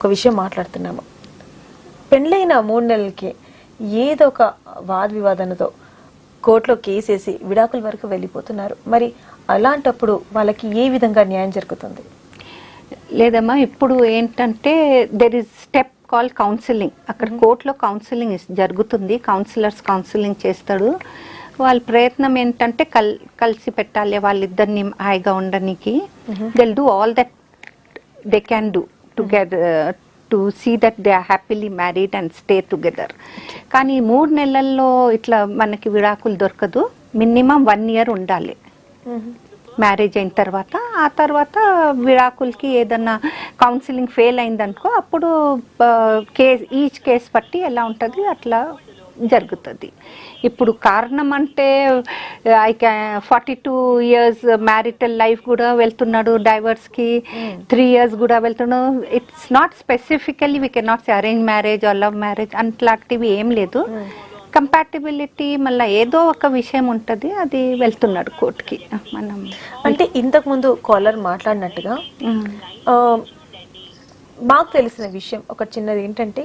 ఒక విషయం మాట్లాడుతున్నాము. పెళ్ళైన మూడు నెలలకి ఏదో ఒక వాద వివాదనతో కోర్టులో కేసేసి విడాకుల వరకు వెళ్ళిపోతున్నారు. మరి అలాంటప్పుడు వాళ్ళకి ఏ విధంగా న్యాయం జరుగుతుంది? లేదమ్మా ఇప్పుడు ఏంటంటే there is step call counselling అక్కడ కోర్టులో కౌన్సిలింగ్ జరుగుతుంది. కౌన్సిలర్స్ కౌన్సిలింగ్ చేస్తాడు. వాళ్ళ ప్రయత్నం ఏంటంటే కల్ కలిసి పెట్టాలి వాళ్ళిద్దరిని హాయిగా ఉండడానికి they'll do all that they can do together to see that they are happily married and stay together కానీ మూడు నెలల్లో ఇట్లా మనకి విడాకులు దొరకదు. మినిమం వన్ ఇయర్ ఉండాలి. మ్యారేజ్ అయిన తర్వాత ఆ తర్వాత విడాకులకి ఏదన్నా కౌన్సిలింగ్ ఫెయిల్ అయిందనుకో అప్పుడు కేస్ ఈచ్ కేస్ బట్టి ఎలా ఉంటుంది అట్లా జరుగుతుంది. ఇప్పుడు కారణం అంటే ఐ క్యా forty two years marital life కూడా వెళ్తున్నాడు డైవర్స్కి త్రీ ఇయర్స్ కూడా వెళ్తున్నాడు. It's not specifically we can not say arrange marriage or love marriage అట్లాంటివి ఏం లేదు. కంపాటిబిలిటీ మళ్ళీ ఏదో ఒక విషయం ఉంటుంది అది వెళ్తున్నాడు కోర్టుకి మనం అంటే ఇంతకు ముందు కాలర్ మాట్లాడినట్టుగా ఆ, మాకు తెలిసిన విషయం ఒక చిన్నది ఏంటంటే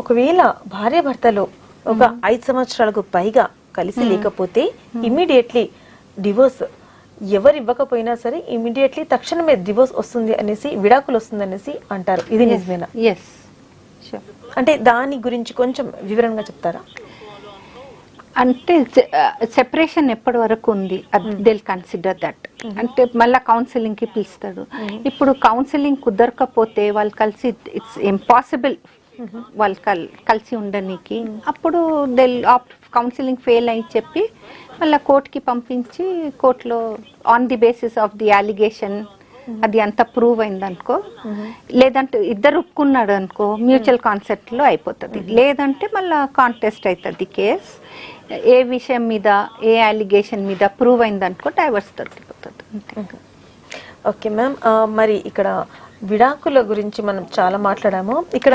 ఒకవేళ భార్య భర్తలు ఒక ఐదు సంవత్సరాలకు పైగా కలిసి లేకపోతే ఇమ్మీడియట్లీ డివోర్స్ ఎవరు ఇవ్వకపోయినా సరే ఇమ్మీడియట్లీ తక్షణమే డివోర్స్ వస్తుంది అనేసి విడాకులు వస్తుంది అనేసి అంటారు. ఇది నిజమేనా? ఎస్ అంటే దాని గురించి కొంచెం వివరంగా చెప్తారా? అంటే సెపరేషన్ ఎప్పటి వరకు ఉంది? దిల్ కన్సిడర్ దట్ అంటే మళ్ళీ కౌన్సిలింగ్కి పిలుస్తాడు. ఇప్పుడు కౌన్సిలింగ్ కుదరకపోతే వాళ్ళు కలిసి ఇట్స్ ఇంపాసిబుల్ వాళ్ళు కల్ కలిసి ఉండడానికి అప్పుడు కౌన్సిలింగ్ ఫెయిల్ అయి చెప్పి మళ్ళీ కోర్టుకి పంపించి కోర్టులో on the basis of the allegation అది అంత ప్రూవ్ అయింది అనుకో లేదంటే ఇద్దరు ఒప్పుకున్నాడు అనుకో మ్యూచువల్ కాన్సెప్ట్లో అయిపోతుంది. లేదంటే మళ్ళీ కాంటెస్ట్ అవుతుంది కేస్ ఏ విషయం మీద ఏ అలిగేషన్ మీద ప్రూవ్ అయింది అనుకో డైవర్స్ దొరికిపోతుంది అంతే ఓకే మ్యామ్. మరి ఇక్కడ విడాకుల గురించి మనం చాలా మాట్లాడాము. ఇక్కడ.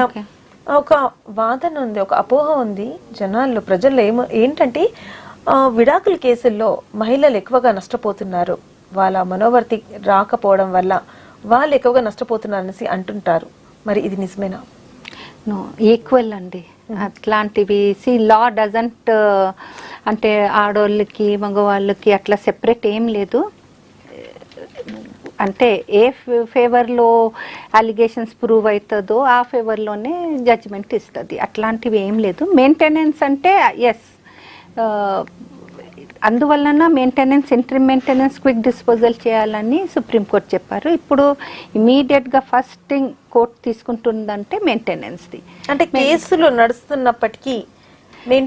ఒక వాదన ఉంది ఒక అపోహ ఉంది జనాల్లో ప్రజల్లో ఏమో ఏంటంటే విడాకుల కేసుల్లో మహిళలు ఎక్కువగా నష్టపోతున్నారు. వాళ్ళ మనోవర్తి రాకపోవడం వల్ల వాళ్ళు ఎక్కువగా నష్టపోతున్నారు అనేసి అంటుంటారు. మరి ఇది నిజమేనా? నో ఈక్వల్ అండి. అట్లాంటివి సి లా డజంట్ అంటే ఆడోళ్ళకి మగవాళ్ళకి అట్లా సెపరేట్ ఏం లేదు. అంటే ఏ ఫేవర్లో అలిగేషన్స్ ప్రూవ్ అవుతుందో ఆ ఫేవర్లోనే జడ్జిమెంట్ ఇస్తుంది. అట్లాంటివి ఏం లేదు. మెయింటెనెన్స్ అంటే ఎస్ అందువలన maintenance inter maintenance quick disposal చేయాలని సుప్రీంకోర్టు చెప్పారు. ఇప్పుడు ఇమీడియట్గా ఫస్ట్ థింగ్ కోర్టు తీసుకుంటుందంటే మెయింటెనెన్స్ది అంటే కేసులు నడుస్తున్నప్పటికీ